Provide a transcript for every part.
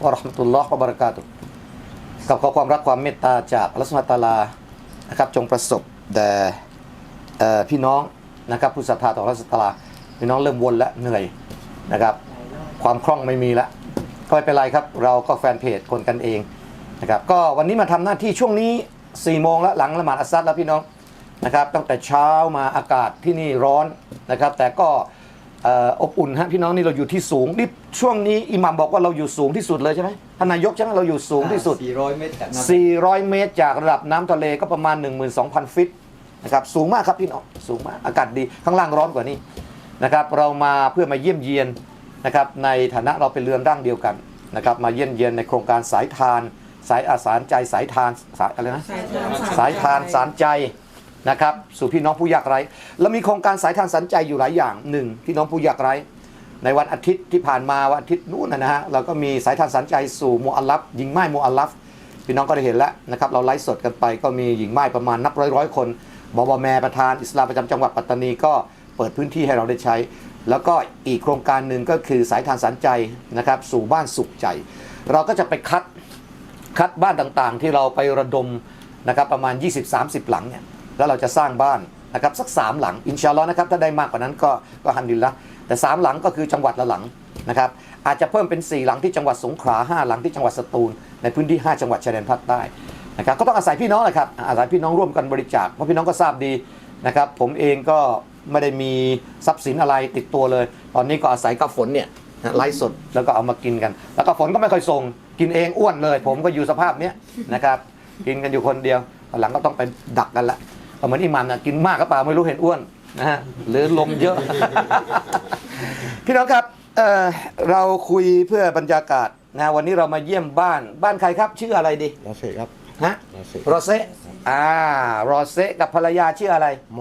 Bismillahirrahmanirrahim. Alhamdulillah, Allahumma salli ala Muhammad. Assalamualaikum warahmatullahi wabarakatuh. กับขอความรักความเมตตาจากอัลลอฮฺสุบฮาตาลานะครับจงประสบแด่พี่น้องนะครับผู้ศรัทธาต่ออัลลอฮฺสุบฮาตาลาพี่น้องเริ่มวนและเหนื่อยนะครับ ความคล่องไม่มีละก็ไม่เป็นไรครับ เราก็แฟนเพจคนกันเองนะครับก็วันนี้มาทำหน้าที่ช่วงนี้4ี่โมงแล้วหลังละหมาดอัสซัดแล้วพี่น้องนะครับตั้งแต่เช้ามาอากาศที่นี่ร้อนนะครับ แต่ก็ เอ่ออบอุ่นฮะพี่น้องนี่เราอยู่ที่สูงนี่ช่วงนี้อิหมัมบอกว่าเราอยู่สูงที่สุดเลยใช่ไหมท่านนายกใช่ไหมเราอยู่สูงที่สุด 400 เมตรจากน้ำ400 เมตรจากระดับน้ำทะเลก็ประมาณ 12,000 ฟิตนะครับสูงมากครับพี่น้องสูงมากอากาศดีข้างล่างร้อนกว่านี้นะครับเรามาเพื่อมาเยี่ยมเยียนนะครับในฐานะเราเป็นเรือนร่างเดียวกันนะครับมาเยี่ยมเยียนในโครงการสายทาน สายอาสารใจสายทานสายอะไรนะสายทานสารใจ นะครับสู่พี่น้องผู้ยากไร้แล้วมีโครงการสายทานสารใจอยู่หลายอย่างหนึ่งพี่น้องผู้ยากไร้ ในวันอาทิตย์ที่ผ่านมาวันอาทิตย์นู้นนะฮะเราก็มีสายทานสันใจสู่มูอัลลัฟหญิงไม้มูอัลลัฟพี่น้องก็ได้เห็นแล้วนะครับเราไลฟ์สดกันไปก็มีหญิงไม้ประมาณนับร้อยร้อยคนบอบแมประธานอิสลามประจำจังหวัดปัตตานีก็เปิดพื้นที่ให้เราได้ใช้ แล้วก็อีกโครงการหนึ่งก็คือสายทานสันใจนะครับสู่บ้านสุขใจ เราก็จะไปคัดคัดบ้านต่างๆ ที่เราไประดมนะครับประมาณ 20-30 หลังเนี่ย แล้วเราจะสร้างบ้านนะครับสัก3หลังอินชาลอนะครับถ้าได้มากกว่านั้นก็ก็ฮัมดุลิลละแต่3หลังก็คือจังหวัดละหลังนะครับอาจจะเพิ่มเป็น4หลังที่จังหวัดสงขลา5หลังที่จังหวัดสตูลในพื้นที่ 5 จังหวัดชายแดนภาคใต้นะครับก็ต้องอาศัยพี่น้องแหละครับอาศัยพี่น้องร่วมกันบริจาคเพราะพี่น้องก็ทราบดีนะครับผมเองก็ไม่ได้มีทรัพย์สินอะไรติดตัวเลย ตอนนี้ก็อาศัยกับฝนเนี่ยไลฟ์สดแล้วก็เอามากินกัน แล้วก็ฝนก็ไม่ค่อยส่งกินเองอ้วนเลย ผมก็อยู่สภาพเนี้ยนะครับกินกันอยู่คนเดียวหลังก็ต้องไปดักกันละ เหมือนอิหมัมนะกินมากก็เปล่าไม่รู้เห็นอ้วนนะฮะหรือลมเยอะ พี่น้องครับเอ่อเราคุยเพื่อบรรยากาศนะวันนี้เรามาเยี่ยมบ้านบ้านใครครับ ชื่ออะไรดีเราเสร็จครับฮะเราเสร็จโรเซอ่ารอเซกับภรรยาชื่ออะไรโม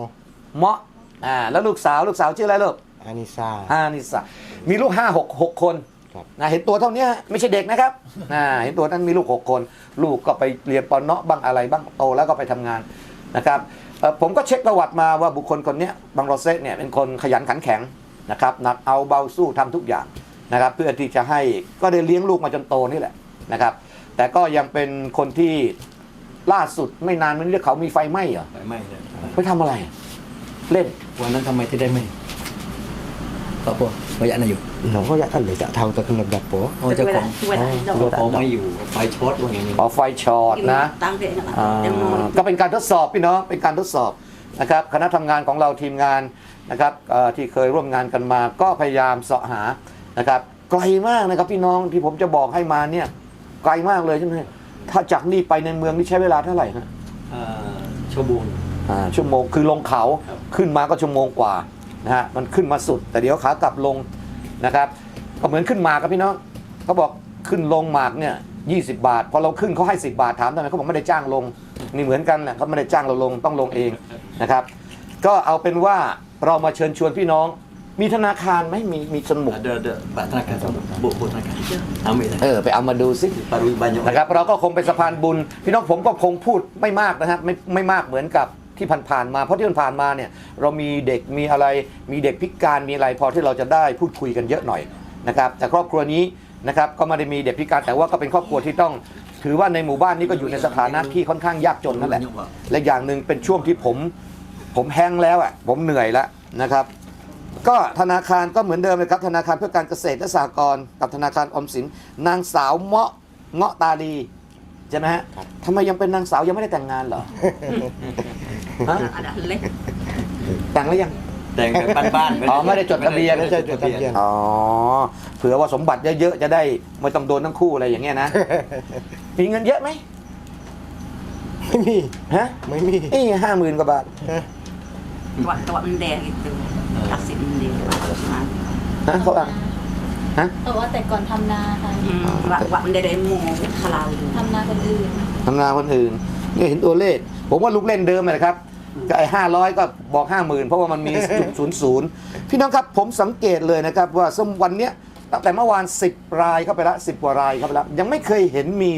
เมาะอ่าแล้วลูกสาวลูกสาวชื่ออะไรลูกอานิซาฮานิสะมีลูกห้าหกหกคนครับนะเห็นตัวเท่านี้ไม่ใช่เด็กนะครับนะเห็นตัวนั้นมีลูกหกคน ลูกก็ไปเรียนปอนเนาะบ้างอะไรบ้างโตแล้วก็ไปทำงานนะครับเอ่อ ผมก็เช็คประวัติมาว่าบุคคลคนเนี้ยบังโรเซตเนี่ยเป็นคนขยันขันแข็งนะครับหนักเอาเบาสู้ทำทุกอย่างนะครับ เพื่อที่จะให้ก็ได้เลี้ยงลูกมาจนโตนี่แหละนะครับ แต่ก็ยังเป็นคนที่ล่าสุดไม่นานมันเรียกเขามีไฟไหม้เหรอไฟไหม้เลยไปทำอะไร เล่นวันนั้นทำไมที่ได้ไหมก็พวกระยะน่ะอยู่ เราก็อยากกันเลยจะเท่าตะกันแบบโปโอ้เจ้าของเวลาที่เราเจ้าของไม่อยู่ไฟช็อตว่าอย่างนี้ขอไฟช็อตนะตั้งเด็กนะอ่ายังนอนก็เป็นการทดสอบพี่น้องเป็นการทดสอบนะครับคณะทำงานของเราทีมงานนะครับเอ่อที่เคยร่วมงานกันมาก็พยายามเสาะหานะครับไกลมากนะครับพี่น้องที่ผมจะบอกให้มาเนี่ยไกลมากเลยใช่ไหมถ้าจากนี่ไปในเมืองนี่ใช้เวลาเท่าไหร่ฮะอ่าชั่วโมงอ่าชั่วโมงคือลงเขาครับขึ้นมาก็ชั่วโมงกว่านะฮะมันขึ้นมาสุด แต่เดี๋ยวขากลับลง นะครับก็เหมือนขึ้นมาครับพี่น้องเขาบอกขึ้นลงหมากเนี่ย20บาท พอเราขึ้นเขาให้ 10 บาทถามทำไมเขาบอกไม่ได้จ้างลงนี่เหมือนกันแหละเขาไม่ได้จ้างเราลงต้องลงเองนะครับ ก็เอาเป็นว่าเรามาเชิญชวนพี่น้อง มีธนาคารไหมมีมีสมุดเดี๋ยวเดี๋ยวบัตรธนาคารบุกบุกธนาคารเอาไม่ได้เออไปเอามาดูสิปารุยบัญญัตินะครับเราก็คงเป็นสะพานบุญ พี่น้องผมก็คงพูดไม่มากนะครับไม่ไม่มากเหมือนกับ ที่ผ่านๆมาเพราะที่ผ่านๆมาเนี่ยเรามีเด็กมีอะไรมีเด็กพิการมีอะไรพอที่เราจะได้พูดคุยกันเยอะหน่อยนะครับแต่ครอบครัวนี้นะครับก็ไม่ได้มีเด็กพิการแต่ว่าก็เป็นครอบครัวที่ต้อง ถือว่าในหมู่บ้านนี้ก็อยู่ในสถานะที่ค่อนข้างยากจนนั่นแหละและอย่างหนึ่งเป็นช่วงที่ผมผมแห้งแล้วอะผมเหนื่อยแล้วนะครับ ก็ธนาคารก็เหมือนเดิมเลยครับ ธนาคารเพื่อการเกษตรและสหกรณ์กับธนาคารออมสิน นางสาวเมาะเงาะตาลีใช่ไหมฮะทำไมยังเป็นนางสาวยังไม่ได้แต่งงานเหรอ ฮะอันนั้นเล็กแต่งแล้วยังแต่งแบบบ้านๆอ๋อไม่ได้จดทะเบียน ไม่ได้จดทะเบียน อ๋อเผื่อว่าสมบัติเยอะๆจะได้ไม่ต้องโดนทั้งคู่อะไรอย่างเงี้ยนะมีเงินเยอะไหมไม่มีฮะไม่มีนี่ห้าหมื่นกว่าบาทตัวตัวมันแดงอีกตัวทักษิณมันแดงมาฮะเขาอะฮฮะแต่ว่าแต่ก่อนทำนาค่ะ Vak vak benda demo halal. ทำนาคนอื่นทำงานคนอื่นนี่เห็นตัวเลข ผมว่าลูกเล่นเดิมเลยนะครับ ก็ไอ้ห้าร้อยก็บอกห้าหมื่นเพราะว่ามันมีศูนย์ศูนย์พี่น้องครับผมสังเกตเลยนะครับว่าสมวันเนี้ยตั้งแต่เมื่อวาน 10 รายเข้าไปละ10 กว่ารายเข้าไปแล้วยังไม่เคยเห็นมี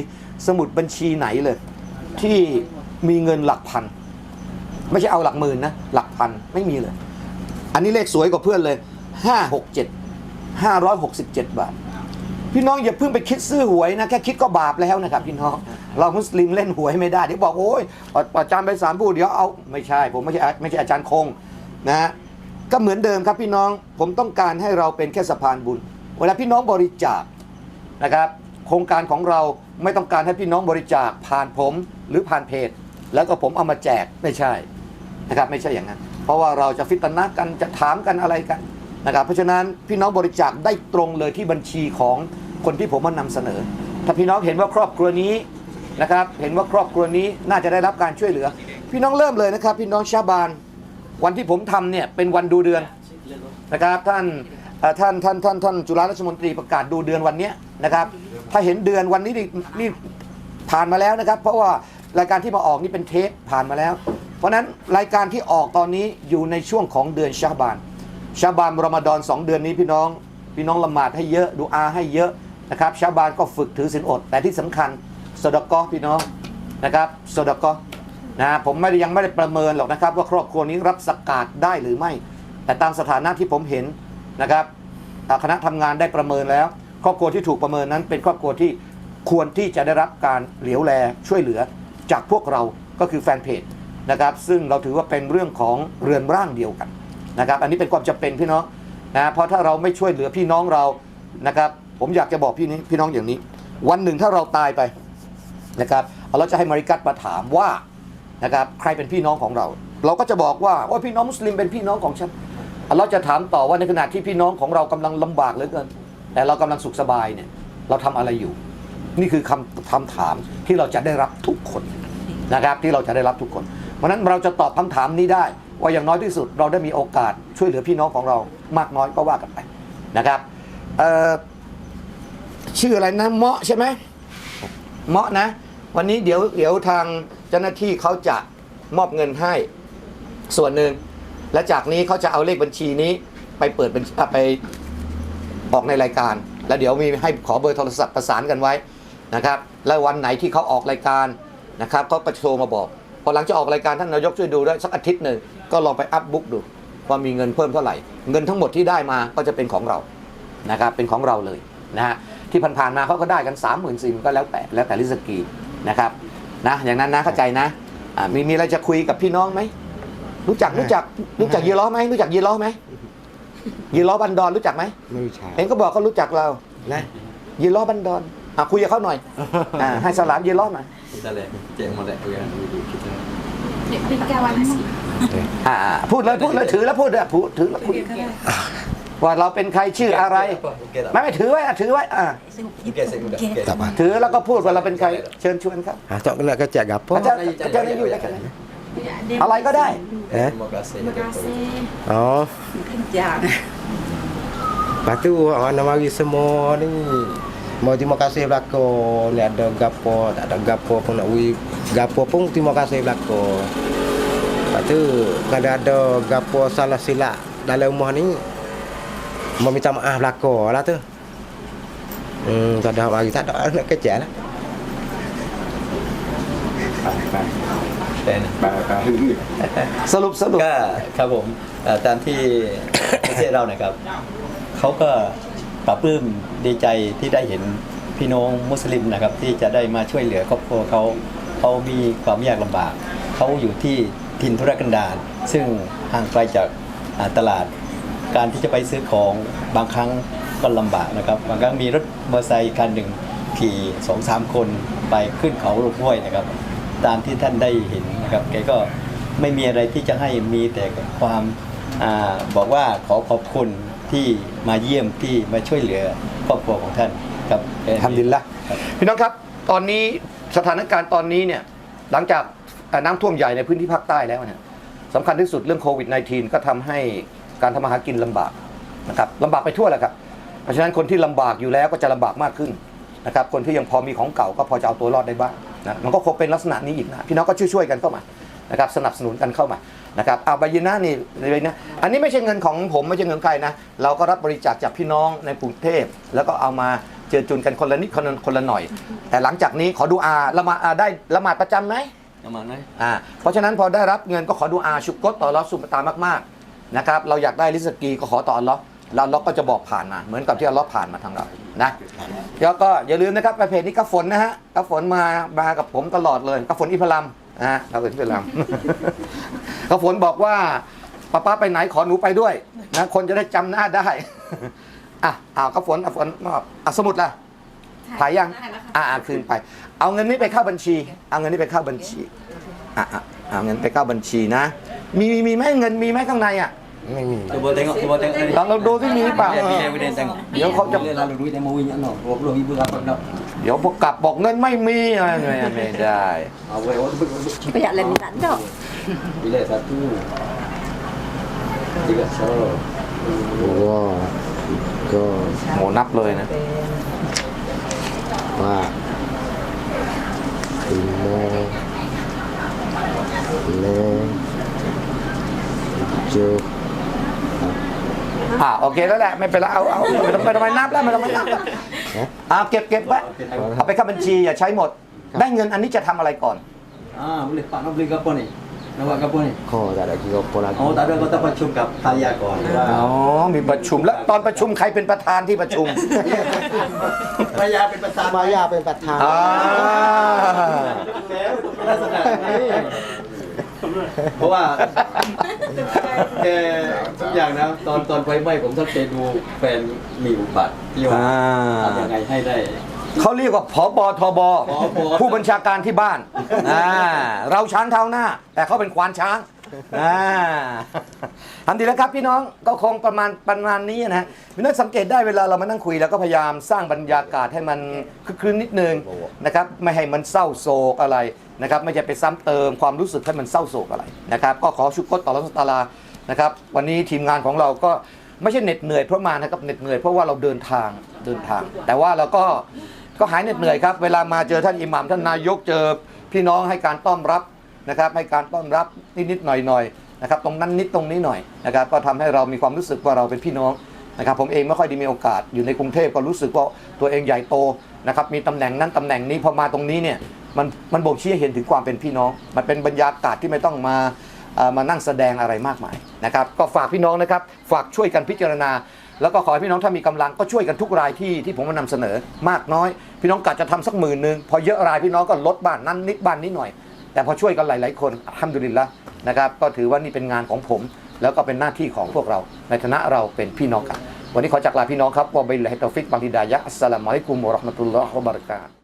สมุดบัญชีไหนเลย ที่มีเงินหลักพัน ไม่ใช่เอาหลักหมื่นนะ หลักพันไม่มีเลย อันนี้เลขสวยกว่าเพื่อนเลย 567 567 บาท พี่น้องอย่าเพิ่งไปคิดซื้อหวยนะแค่คิดก็บาปแล้วนะครับพี่น้อง เรามุสลิมเล่นหวยไม่ได้เดี๋ยวบอกโอ้ยอาจารย์ไปสารพูดเดี๋ยวเอาไม่ใช่ ผมไม่ใช่ไม่ใช่อาจารย์คงนะก็เหมือนเดิมครับพี่น้องผมต้องการให้เราเป็นแค่สะพานบุญ เวลาพี่น้องบริจาคนะครับ โครงการของเราไม่ต้องการให้พี่น้องบริจาคผ่านผมหรือผ่านเพจ แล้วก็ผมเอามาแจกไม่ใช่นะครับไม่ใช่อย่างนั้น เพราะว่าเราจะฟิตนะกันจะถามกันอะไรกัน นะครับเพราะฉะนั้นพี่น้องบริจาคได้ตรงเลยที่บัญชีของคนที่ผมมานำเสนอ ถ้าพี่น้องเห็นว่าครอบครัวนี้นะครับเห็นว่าครอบครัวนี้น่าจะได้รับการช่วยเหลือ พี่น้องเริ่มเลยนะครับ พี่น้องชาบานวันที่ผมทำเนี่ยเป็นวันดูเดือนนะครับท่านท่านท่านท่านท่านจุฬาราชมนตรีประกาศดูเดือนวันนี้นะครับ ถ้าเห็นเดือนวันนี้นี่นี่ผ่านมาแล้วนะครับ เพราะว่ารายการที่มาออกนี่เป็นเทปผ่านมาแล้ว เพราะฉะนั้นรายการที่ออกตอนนี้อยู่ในช่วงของเดือนชาบาน ชาบานรอมฎอนสองเดือนนี้พี่น้อง พี่น้องละหมาดให้เยอะดูอาให้เยอะนะครับชาบานก็ฝึกถือศีลอด แต่ที่สำคัญสดกอพี่น้องนะครับสดกอนะผมไม่ได้ยังไม่ได้ประเมินหรอกนะครับ ว่าครอบครัวนี้รับสกาดได้หรือไม่ แต่ตามสถานะที่ผมเห็นนะครับคณะทำงานได้ประเมินแล้ว ครอบครัวที่ถูกประเมินนั้น เป็นครอบครัวที่ควรที่จะได้รับการเหลียวแลช่วยเหลือจากพวกเราก็คือแฟนเพจนะครับซึ่งเราถือว่าเป็นเรื่องของเรือนร่างเดียวกัน นะครับ อันนี้เป็นความจำเป็นพี่น้องนะเพราะถ้าเราไม่ช่วยเหลือพี่น้องเรานะครับ ผมอยากจะบอกพี่นี้พี่น้องอย่างนี้ วันหนึ่งถ้าเราตายไปนะครับเราจะให้มาริกัตมาถามว่านะครับใครเป็นพี่น้องของเรา เราก็จะบอกว่าว่าพี่น้องมุสลิมเป็นพี่น้องของฉันเราจะถามต่อว่าในขณะที่พี่น้องของเรากำลังลำบากเหลือเกิน แต่เรากำลังสุขสบายเนี่ยเราทำอะไรอยู่ นี่คือคำคำถามที่เราจะได้รับทุกคนนะครับที่เราจะได้รับทุกคน เพราะนั้นเราจะตอบคำถามนี้ได้ ว่าอย่างน้อยที่สุดเราได้มีโอกาสช่วยเหลือพี่น้องของเรามากน้อยก็ว่ากันไปนะครับชื่ออะไรนะเมาะใช่ไหมเมาะนะ วันนี้เดี๋ยวเดี๋ยวทางเจ้าหน้าที่เขาจะมอบเงินให้ส่วนหนึ่งและจากนี้เขาจะเอาเลขบัญชีนี้ไปเปิดไปออกในรายการ แล้วเดี๋ยวมีให้ขอเบอร์โทรศัพท์ประสานกันไว้นะครับ แล้ววันไหนที่เขาออกรายการนะครับเขาก็โทรมาบอก พอหลังจากออกรายการท่านนายกช่วยดูด้วยสักอาทิตย์หนึ่ง ก็ลองไปอัพบุ๊กดูว่ามีเงินเพิ่มเท่าไหร่ เงินทั้งหมดที่ได้มาก็จะเป็นของเรานะครับเป็นของเราเลยนะฮะที่ผ่านๆมาเขาก็ได้กัน3 4 0 0 0 0ก็แล้วแต่แล้วแต่ลิสกีนะครับนะอย่างนั้นนะเข้าใจนะอะมีมีอะไรจะคุยกับพี่น้องไหมรู้จักรู้จักรู้จักยีล้อไหมรู้จักยีล้อไหมยีล้อบันดอนรู้จักไหมไม่รู้จักเองก็บอกเขารู้จักเรานะยีล้อบันดอนอะคุยกับเขาหน่อยอ่าให้สลามยีล้อมา Kita lihat, cek molek ya dulu kita. เป็นกาวันสิ อ่าอ่าพูดเลยพูดเลยถือแล้วพูดเลยพูดถือแล้วพูดว่าเราเป็นใครชื่ออะไร Okey tak? ไม่ไม่ถือไว้อะถือไว้อ่า Okey, saya mudah. Okey. tak apa ถือแล้วก็พูดว่าเราเป็นใครเชิญชวนครับ ha tak kena kecek gapo อาจารย์อาจารย์อยู่ได้กันอะไรก็ได้ eh Terima kasih. มากาเซ oh Jangan. lepas tu mana mari semua ni mau terima kasih belako ni ada gapo tak ada gapo pun nak wi gapo pun terima kasih belako lepas tu kalau ada gapo salah silap dalam rumah ni mau minta maaf belako lah tu hmm tak ada mari tak ada nak kecek lah แต่นะสรุปสรุปก็ครับผมเอ่อตามที่ ประเทศเรานะครับ เขาก็ปรับปลื้มดีใจที่ได้เห็นพี่น้องมุสลิมนะครับ ที่จะได้มาช่วยเหลือครอบครัวเขาเขามีความยากลำบาก เขาอยู่ที่ ถิ่นธุรกันดารซึ่งห่างไกลจากอ่าตลาด การที่จะไปซื้อของบางครั้งก็ลำบากนะครับ บางครั้งมีรถมอเตอร์ไซค์คันหนึ่งขี่สองสามคนไปขึ้นเขาลงห้วยนะครับ ตามที่ท่านได้เห็นนะครับแกก็ไม่มีอะไรที่จะให้มีแต่ความอาบอกว่าขอขอบคุณที่มาเยี่ยมที่มาช่วยเหลือครอบครัวของท่านครับแค่ทำดินละครับพี่น้องครับ ตอนนี้สถานการณ์ตอนนี้เนี่ยหลังจากเอ่อ น้ำท่วมใหญ่ในพื้นที่ภาคใต้แล้วเนี่ยสำคัญที่สุดเรื่องโควิด -19 ก็ทำให้การทำมาหากินลำบากนะครับลำบากไปทั่วแหละครับ เพราะฉะนั้นคนที่ลำบากอยู่แล้วก็จะลำบากมากขึ้นนะครับ คนที่ยังพอมีของเก่าก็พอจะเอาตัวรอดได้บ้างนะมันก็คงเป็นลักษณะนี้อีกนะพี่น้องก็ช่วยๆกันเข้ามานะครับสนับสนุนกันเข้ามานะครับเอาใบยืนหน้านี่เลยนะอันนี้ไม่ใช่เงินของผมไม่ใช่เงินใครนะเราก็รับบริจาคจากพี่น้องในกรุงเทพแล้วก็เอามาเจอจุนกันคนละนิดคนละคนละหน่อย แต่หลังจากนี้ขอดูอาละมาอาได้ละหมาดประจำไหม ประมาณนั้นอ่าเพราะฉะนั้นพอได้รับเงินก็ขอดูอาชุกกตต่ออัลลอฮ์สุบตามากๆนะครับเราอยากได้ริสกีก็ขอต่ออัลลอฮ์แล้วอัลเลอฮ์ก็จะบอกผ่านมา เหมือนกับที่อัลเลอฮ์ผ่านมาทางเรานะแล้วก็อย่าลืมนะครับประเพจนี้กระฝนนะฮะกระฝนมามากับผมตลอดเลยกระฝนอิพลัมนะฮะกระฝนอิพลัมกระฝนบอกว่าป้าป้าไปไหนขอหนูไปด้วยนะคนจะได้จำหน้าได้อะเอากระฝนกระฝนอะสมุดล่ะ ถ่ายยังอ่าคืนไป เอาเงินนี้ไปเข้าบัญชี เอาเงินนี้ไปเข้าบัญชีอะอะเอาเงินไปเข้าบัญชีนะมีมีมีไหมเงินมีไหมข้างในอะ ไม่มี Coba tengok, coba tengok tadi. ลองเราดูที่มีหรือเปล่า Biar evidence tengok. เดี๋ยวเขาจะ Boleh lalu duit yang mau ingat no. 20 ribu dapat no. เดี๋ยวพวกกลับบอกเงินไม่มีอะไรไม่ไม่ได้ Awak awak tu betul. ประหยัดเลยมีหลานดอก Bila satu. Tiga so. dua tiga โหนับเลยนะ empat lima enam tujuh อ่าโอเคแล้วแหละไม่เป็นไรเอาเอาไม่ต้องไม่ต้องไปนับแล้วไม่ต้องไปนับแล้วอ่าเก็บเก็บไว้เอาไปเข้าบัญชีอย่าใช้หมด ได้เงินอันนี้จะทำอะไรก่อน Ah, boleh Pak nak beli ke apa ni? Nak buat ke apa ni? kau tak ada kira apa lagi Oh, tak ada kau tak percum kat Taya kau. อ๋อมีประชุมแล้วตอนประชุมใครเป็นประธานที่ประชุม Taya เป็นประธานมายาเป็นประธานอ่าลักษณะนี้เพราะว่าแกทุกอย่างนะ ตอนตอนไฟไหม้ผมสังเกตดูแฟนมีอุบัติที่ว่าอ่าทำยังไงให้ได้ เขาเรียกว่าผบทบผบผู้บัญชาการที่บ้านอ่าเราช้างเท้าหน้า แต่เขาเป็นควานช้างอ่าทำดีแล้วครับพี่น้องก็คงประมาณประมาณนี้นะฮะพี่น้องสังเกตได้เวลาเรามานั่งคุยเราก็พยายามสร้างบรรยากาศให้มันคึกคืนนิดนึงนะครับไม่ให้มันเศร้าโศกอะไรนะครับไม่จะไปซ้ำเติมความรู้สึกให้มันเศร้าโศกอะไรนะครับก็ขอชุกรต่อรัสตาลานะครับวันนี้ทีมงานของเราก็ไม่ใช่เหน็ดเหนื่อยเพราะมานะครับเหน็ดเหนื่อยเพราะว่าเราเดินทางเดินทาง แต่ว่าเราก็ ก็หายเหน็ดเหนื่อยครับ เวลามาเจอท่านอิหมัมท่านนายกเจอพี่น้องให้การต้อนรับนะครับ ให้การต้อนรับนิดๆหน่อยๆนะครับ ตรงนั้นนิดตรงนี้หน่อยนะครับ ก็ทำให้เรามีความรู้สึกว่าเราเป็นพี่น้องนะครับ ผมเองไม่ค่อยได้มีโอกาสอยู่ในกรุงเทพก็รู้สึกว่าตัวเองใหญ่โตนะครับ มีตำแหน่งนั้นตำแหน่งนี้พอมาตรงนี้เนี่ยมันมันบ่งชี้ให้เห็นถึงความเป็นพี่น้อง มันเป็นบรรยากาศที่ไม่ต้องมาอ่อมานั่งแสดงอะไรมากมายนะครับ ก็ฝากพี่น้องนะครับ ฝากช่วยกันพิจารณา แล้วก็ขอให้พี่น้องถ้ามีกำลังก็ช่วยกันทุกรายที่ที่ผมมานำเสนอมากน้อย พี่น้องกะจะทำสักหมื่นหนึ่งพอเยอะรายพี่น้องก็ลดบ้านนั้นนิดบ้านนิดหน่อย แต่พอช่วยกันหลายๆ คนทำดุลินละนะครับก็ถือว่านี่เป็นงานของผม แล้วก็เป็นหน้าที่ของพวกเรา ในฐานะเราเป็นพี่น้องกัน วันนี้ขอจากลาพี่น้องครับวะบิลลาฮิตอฟิกบังดิดายะอัสสลามุอะลัยกุมวะเราะห์มะตุลลอฮ์วะบะเราะกาตุ